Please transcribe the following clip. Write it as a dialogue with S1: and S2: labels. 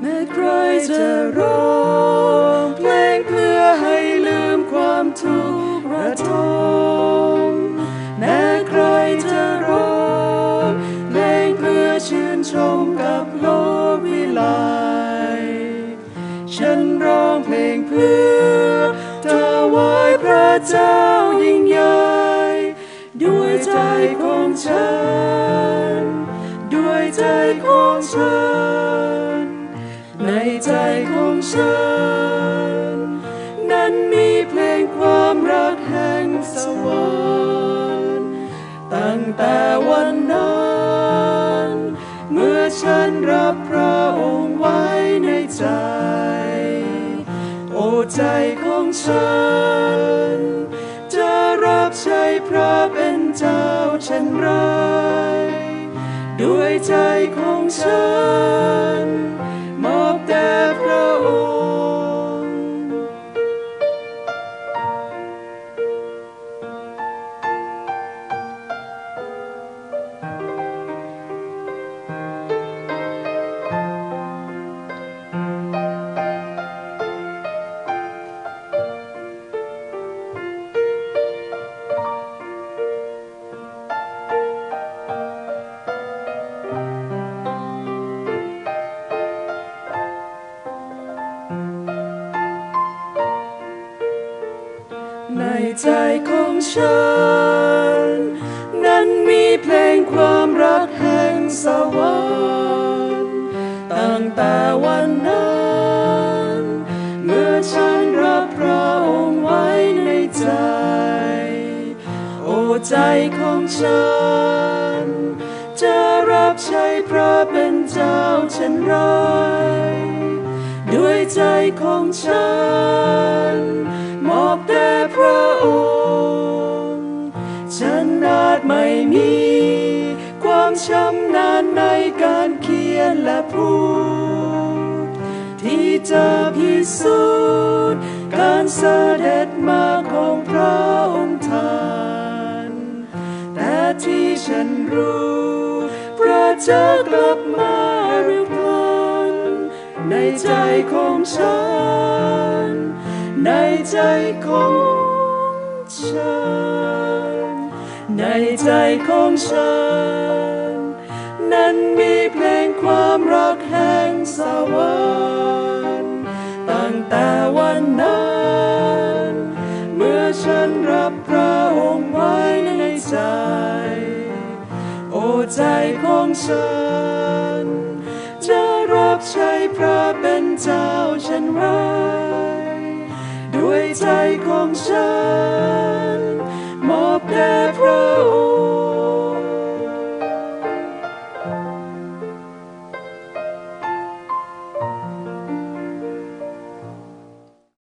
S1: แม้ ฉันร้องเพลงเพื่อถวายพระเจ้ายิ่งใหญ่ด้วยใจของฉัน ด้วยใจของฉัน ในใจของฉัน นั้นมีเพลงความรักแห่งสวรรค์ตั้งแต่ ฉันรับพระองค์ไว้ในใจ โอ้ใจของฉัน จะรับใช้พระเป็นเจ้าเช่นไร ด้วยใจของฉันมอบแด่ ใจของฉัน นั้นมีเพลงความรักแห่งสวรรค์ตั้งแต่วันนั้น เมื่อฉันรับพระองค์ไว้ในใจ โอ้ใจของฉัน จะรับใช้พระเป็นเจ้าเช่นไรด้วยใจของฉัน ชำนาญในการเขียนและพูด ที่จะพิสูจน์การเสด็จมาของพระองค์ท่านแต่ที่ฉันรู้ พระเจ้ากลับมาเร็วพลันในใจของฉัน ในใจของฉัน ในใจของฉัน นั้นมีเพลงความรักแห่งสวรรค์ตั้งแต่วันนั้น เมื่อฉันรับพระองค์ไว้ในใจ โอ้ใจของฉัน จะรับใช้พระเป็นเจ้าฉันไรด้วยใจของฉัน มอบแด่พระ